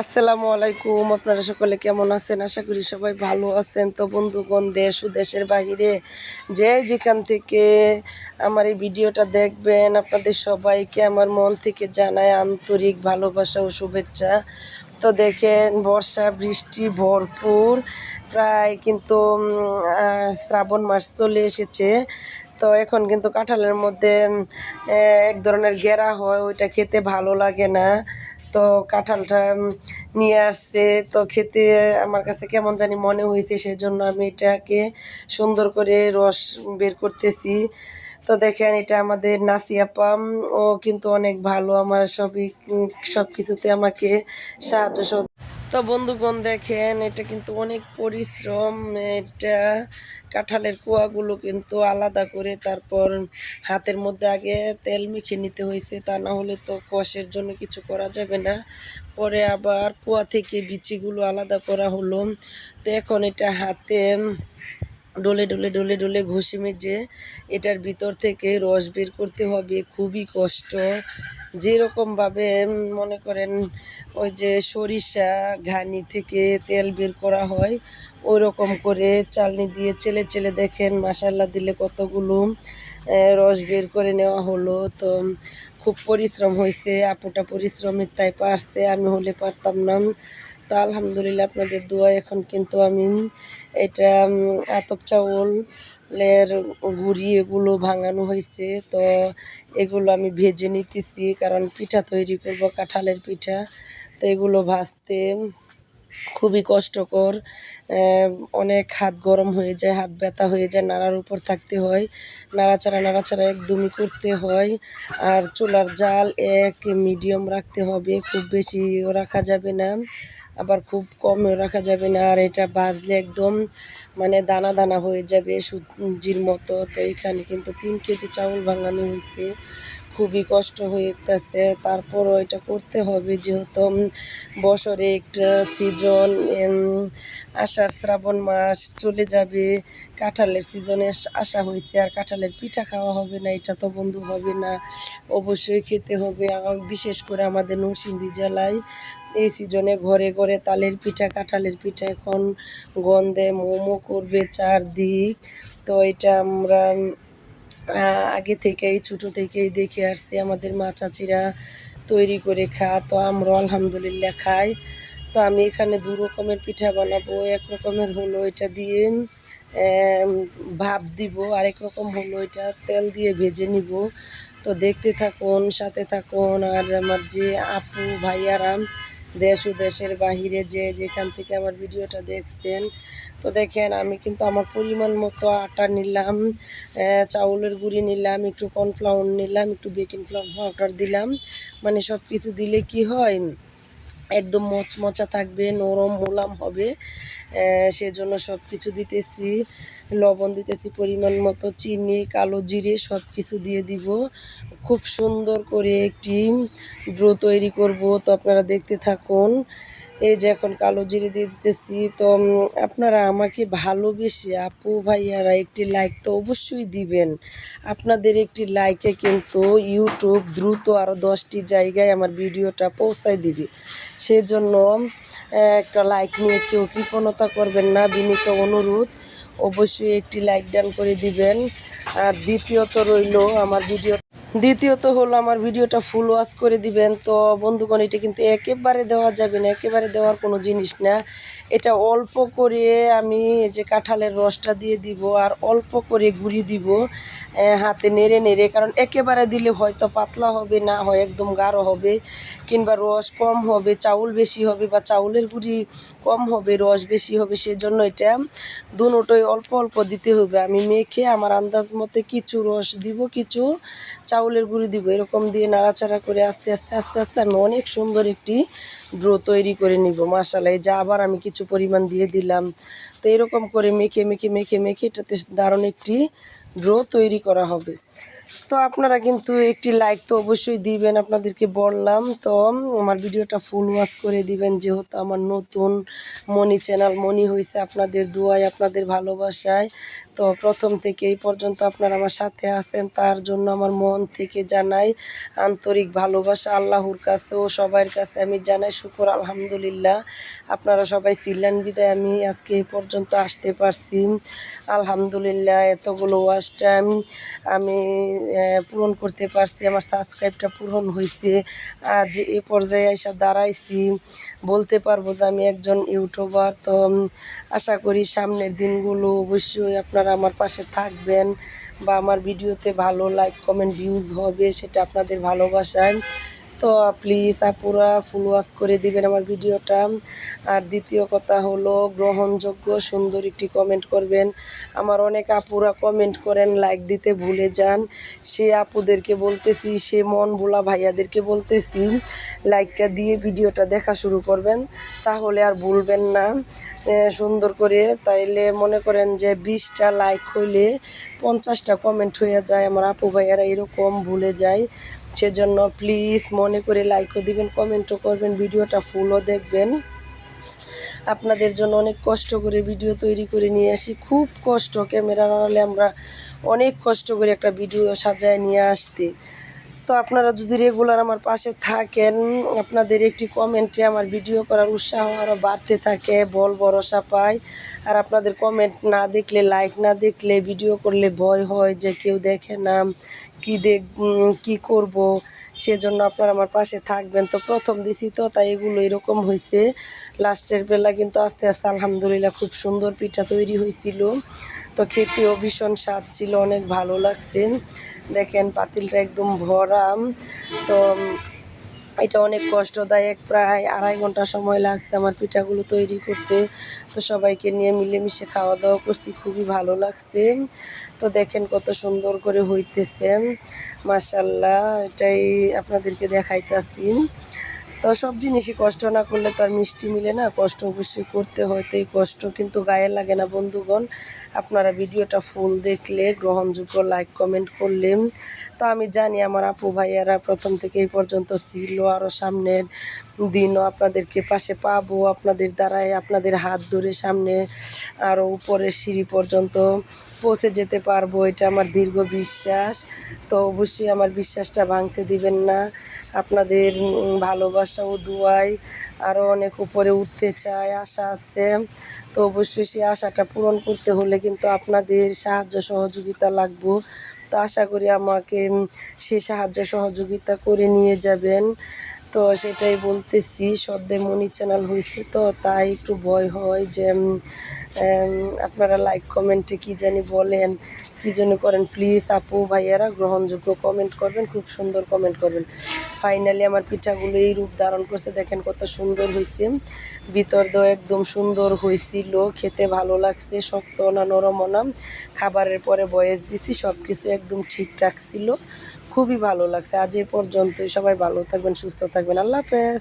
আসসালামু আলাইকুম। আপনারা সকলে কেমন আছেন? আশা করি সবাই ভালো আছেন। তো বন্ধুগণ, দেশ ও দেশের বাহিরে যে যেখান থেকে আমার এই ভিডিওটা দেখবেন, আপনাদের সবাইকে আমার মন থেকে জানায় আন্তরিক ভালোবাসা ও শুভেচ্ছা। তো দেখেন, বর্ষা, বৃষ্টি ভরপুর। প্রায় কিন্তু শ্রাবণ মাস চলে এসেছে। তো এখন কিন্তু কাঁঠালের মধ্যে এক ধরনের গেরা হয়, ওইটা খেতে ভালো লাগে না। তো কাঁঠালটা নিয়ে আসছে। তো খেতে আমার কাছে কেমন জানি মনে হয়েছে, সেজন্য আমি এটাকে সুন্দর করে রস বের করতেছি। তো দেখেন, এটা আমাদের নাসিয়া পাম ও কিন্তু অনেক ভালো। আমার সবই সব কিছুতে আমাকে সাহায্য সহ- তো বন্ধুগণ দেখেন, এটা কিন্তু অনেক পরিশ্রম, এটা কাঁঠালের কুয়াগুলো কিন্তু আলাদা করে তারপর হাতের মধ্যে আগে তেল মেখে নিতে হয়েছে, তা না হলে তো কষের জন্য কিছু করা যাবে না। পরে আবার কুয়া থেকে বিচিগুলো আলাদা করা হলো। তো এখন এটা হাতে ডলে ডলে ডলে ডলে ঘষে মেজে এটার ভিতর থেকে রস বের করতে হবে, খুবই কষ্ট। যেরকমভাবে মনে করেন ওই যে সরিষা ঘানি থেকে তেল বের করা হয় ওই রকম করে চালনি দিয়ে চেলে চেলে দেখেন মাসাল্লা দিলে কতগুলো রস বের করে নেওয়া হলো। তো খুব পরিশ্রম হয়েছে আপুটা পরিশ্রমের তাই পারছে, আমি হলে পারতাম না। তো আলহামদুলিল্লাহ আপনাদের দোয়া এখন কিন্তু আমি এটা আতপ চাউল চাউলের গুড়ি এগুলো ভাঙানো হয়েছে তো এগুলো আমি ভেজে নিতেছি, কারণ পিঠা তৈরি করব, কাঁঠালের পিঠা। তো এগুলো ভাজতে খুবই কষ্টকর অনেক হাত গরম হয়ে যায়, হাত ব্যথা হয়ে যায় নাড়ার উপর থাকতে হয়, নাড়াচাড়া নাড়াচাড়া একদমই করতে হয়, আর চুলার জাল এক মিডিয়াম রাখতে হবে, খুব বেশিও রাখা যাবে না, আবার খুব কমও রাখা যাবে না, আর এটা বাজলে একদম মানে দানা দানা হয়ে যাবে সুজির মতো, তো এখানে কিন্তু তিন কেজি চাউল ভাঙানো হয়েছে খুবই কষ্ট হইতেছে। তারপরও এটা করতে হবে যেহেতু বছরে একটা সিজন আষাঢ় শ্রাবণ মাস চলে যাবে। কাঁঠালের সিজনে আসা হয়েছে আর কাঁঠালের পিঠা খাওয়া হবে না, এটা তো বন্ধু হবে না। অবশ্যই খেতে হবে। বিশেষ করে আমাদের নরসিংদী জেলায় এই সিজনে ঘরে ঘরে তালের পিঠা, কাঁঠালের পিঠা এখন গন্ধে মোমো করবে চারদিক। তো এটা আমরা আগে থেকেই, ছোটো থেকেই দেখে আসছি আমাদের মা চাচিরা তৈরি করে খা তো আমরা আলহামদুলিল্লাহ খাই। তো আমি এখানে দু রকমের পিঠা বানাবো। এক রকমের হলো এটা দিয়ে ভাপ দিব। আরেক রকম হলো এটা তেল দিয়ে ভেজে নিব। তো দেখতে থাকুন, সাথে থাকুন। আর আমার যে আপু, ভাইয়ারা দেশ ও দেশের বাহিরে যে যেখান থেকে আমার ভিডিওটা দেখছেন। তো দেখেন, আমি কিন্তু আমার পরিমাণ মতো আটা নিলাম চাউলের গুঁড়ি নিলাম, একটু কর্নফ্লাওয়ার নিলাম, একটু বেকিং পাউডার দিলাম। মানে সব কিছু দিলে কি হয়? একদম মচমচা থাকবে, নরম মোলাম হবে। সেজন্য সব কিছু দিতেছি, লবণ দিতেছি পরিমাণ মতো, চিনি, কালো জিরে সব কিছু দিয়ে দিব। খুব সুন্দর করে একটি ড্রো তৈরি করব, তো আপনারা দেখতে থাকুন। এই যে এখন কালো জিরে দিয়ে দিতেছি, তো আপনারা আমাকে ভালোবেসে আপু ভাইয়ারা একটি লাইক তো অবশ্যই দিবেন। আপনাদের একটি লাইকে কিন্তু ইউটিউব দ্রুত আরও দশটি জায়গায় আমার ভিডিওটা পৌঁছায় দিবে। সেজন্য একটা লাইক নিয়ে কেউ কৃপণতা করবেন না, বিনীত অনুরোধ। অবশ্যই একটি লাইক ডান করে দিবেন। আর দ্বিতীয়ত রইল আমার ভিডিও দ্বিতীয়ত হলো আমার ভিডিওটা ফুল ওয়াশ করে দিবেন। তো বন্ধুগণ, এটা কিন্তু একেবারে দেওয়া যাবে না, একেবারে দেওয়ার কোনো জিনিস না। এটা অল্প করে আমি যে কাঁঠালের রসটা দিয়ে দিব আর অল্প করে গুঁড়ি দিব হাতে নেড়ে নেড়ে, কারণ একেবারে দিলে হয়তো পাতলা হবে, না হয় একদম গাঢ় হবে, কিংবা রস কম হবে, চাউল বেশি হবে বা চাউলের গুঁড়ি কম হবে, রস বেশি হবে, সেজন্য এটা দুটোই অল্প অল্প দিতে হবে। আমি মেখে আমার আন্দাজ মতে কিছু রস দিব, কিছু চাউলের গুঁড়ি দিব, এরকম দিয়ে নাড়াচাড়া করে আস্তে আস্তে আস্তে আস্তে আমি অনেক সুন্দর একটি ড্রো তৈরি করে নিব মশালা এই যা আবার আমি কিছু পরিমাণ দিয়ে দিলাম। তো এরকম করে মেখে মেখে মেখে মেখে এটাতে দারুণ একটি ড্রো তৈরি করা হবে। তো আপনারা কিন্তু একটি লাইক তো অবশ্যই দিবেন, আপনাদেরকে বললাম। তো আমার ভিডিওটা ফুল ওয়াশ করে দিবেন, যেহেতু আমার নতুন মনি চ্যানেল মনি হয়েছে আপনাদের দোয়ায়, আপনাদের ভালোবাসায়। তো প্রথম থেকে এই পর্যন্ত আপনারা আমার সাথে আছেন, তার জন্য আমার মন থেকে জানাই আন্তরিক ভালোবাসা আল্লাহর কাছে ও সবার কাছে আমি জানাই শুকর, আলহামদুলিল্লাহ। আপনারা সবাই ছিলেন বিদায়, আমি আজকে এই পর্যন্ত আসতে পারছি। আলহামদুলিল্লাহ, এতগুলো ওয়াশ টাইম আমি পূরণ করতে পারছি, আমার সাবস্ক্রাইবটা পূরণ হয়েছে আর যে এ পর্যায়ে এসে দাঁড়াইছি, বলতে পারব যে আমি একজন ইউটিউবার। তো আশা করি সামনের দিনগুলো অবশ্যই আপনারা আমার পাশে থাকবেন বা আমার ভিডিওতে ভালো লাইক কমেন্ট ভিউজ হবে, সেটা আপনাদের ভালোবাসায়। তো প্লিজ আপুরা ফুল ওয়াশ করে দিবেন আমার ভিডিওটা। আর দ্বিতীয় কথা হলো, গ্রহণযোগ্য সুন্দর একটি কমেন্ট করবেন। আমার অনেক আপুরা কমেন্ট করেন লাইক দিতে ভুলে যান। সে আপুদেরকে বলতেছি, সে মন ভোলা ভাইয়াদেরকে বলতেছি লাইকটা দিয়ে ভিডিওটা দেখা শুরু করবেন। তাহলে আর ভুলবেন না। সুন্দর করে তাইলে মনে করেন যে বিশটা লাইক হইলে পঞ্চাশটা কমেন্ট হয়ে যায়, আমার আপু ভাইয়ারা এরকম ভুলে যায়। সেজন্য প্লিজ মনে করে লাইকও দিবেন কমেন্টও করবেন, ভিডিওটা ফুলও দেখবেন। আপনাদের জন্য অনেক কষ্ট করে ভিডিও তৈরি করে নিয়ে আসি। খুব কষ্ট ক্যামেরা আড়ালে আমরা অনেক কষ্ট করে একটা ভিডিও সাজায় নিয়ে আসতে। তো আপনারা যদি রেগুলার আমার পাশে থাকেন, আপনাদের একটি কমেন্টে আমার ভিডিও করার উৎসাহ আরও বাড়তে থাকে, বল ভরসা পায় আর আপনাদের কমেন্ট না দেখলে লাইক না দেখলে ভিডিও করলে ভয় হয় যে কেউ দেখে না। কি দেখ কি করব? সেজন্য আপনারা আমার পাশে থাকবেন। তো প্রথম দিছি তো, তাই এগুলো এরকম হয়েছে লাস্টের বেলা কিন্তু আস্তে আস্তে আলহামদুলিল্লাহ খুব সুন্দর পিঠা তৈরি হয়েছিল তো খেতেও ভীষণ স্বাদ ছিল, অনেক ভালো লাগছে। দেখেন, পাতিলটা একদম ভরাম তো এটা অনেক কষ্টদায়ক, প্রায় আড়াই ঘণ্টা সময় লাগছে আমার পিঠাগুলো তৈরি করতে। তো সবাইকে নিয়ে মিলেমিশে খাওয়া দাওয়া করছি, খুবই ভালো লাগছে। তো দেখেন কত সুন্দর করে হইতেছে। মাসাল্লাহ এটাই আপনাদেরকে দেখাইতেছি। তো সব জিনিসই কষ্ট না করলে তো আর মিষ্টি মিলে না। কষ্ট অবশ্যই করতে হয় এই কষ্ট কিন্তু গায়ে লাগে না। বন্ধুগণ, আপনারা ভিডিওটা ফুল দেখলে, গ্রহণযোগ্য লাইক কমেন্ট করলেন তো আমি জানি আমার আপু ভাইয়ারা প্রথম থেকে এই পর্যন্ত ছিল আরও সামনের দিনও আপনাদেরকে পাশে পাবো, আপনাদের দ্বারাই আপনাদের হাত ধরে সামনে আরও উপরের সিঁড়ি পর্যন্ত পৌঁছে যেতে পারব, এটা আমার দীর্ঘ বিশ্বাস। তো অবশ্যই আমার বিশ্বাসটা ভাঙতে দিবেন না। আপনাদের ভালোবাসা ও দুয়াই আরও অনেক উপরে উঠতে চায়, আশা আছে। তো অবশ্যই সেই আশাটা পূরণ করতে হলে কিন্তু আপনাদের সাহায্য সহযোগিতা লাগবো। তো আশা করি আমাকে সে সাহায্য সহযোগিতা করে নিয়ে যাবেন। তো সেটাই বলতেছি, সদ্যে মনি চ্যানেল হয়েছে তো, তাই একটু ভয় হয় যে আপনারা লাইক কমেন্টে কি জানি বলেন, কি জন্য করেন। প্লিজ আপু, ভাইয়ারা, গ্রহণযোগ্য কমেন্ট করবেন, খুব সুন্দর কমেন্ট করবেন। ফাইনালি আমার পিঠাগুলো এই রূপ ধারণ করছে, দেখেন কত সুন্দর হয়েছে ভিতর একদম সুন্দর হয়েছিল খেতে ভালো লাগছে, শক্ত না, নরম না। খাবারের পরে বয়স দিছি সব কিছু একদম ঠিকঠাক ছিল। খুবই ভালো লাগছে। আজ এ পর্যন্তই। সবাই ভালো থাকবেন সুস্থ থাকবেন। আল্লাহ হাফেজ।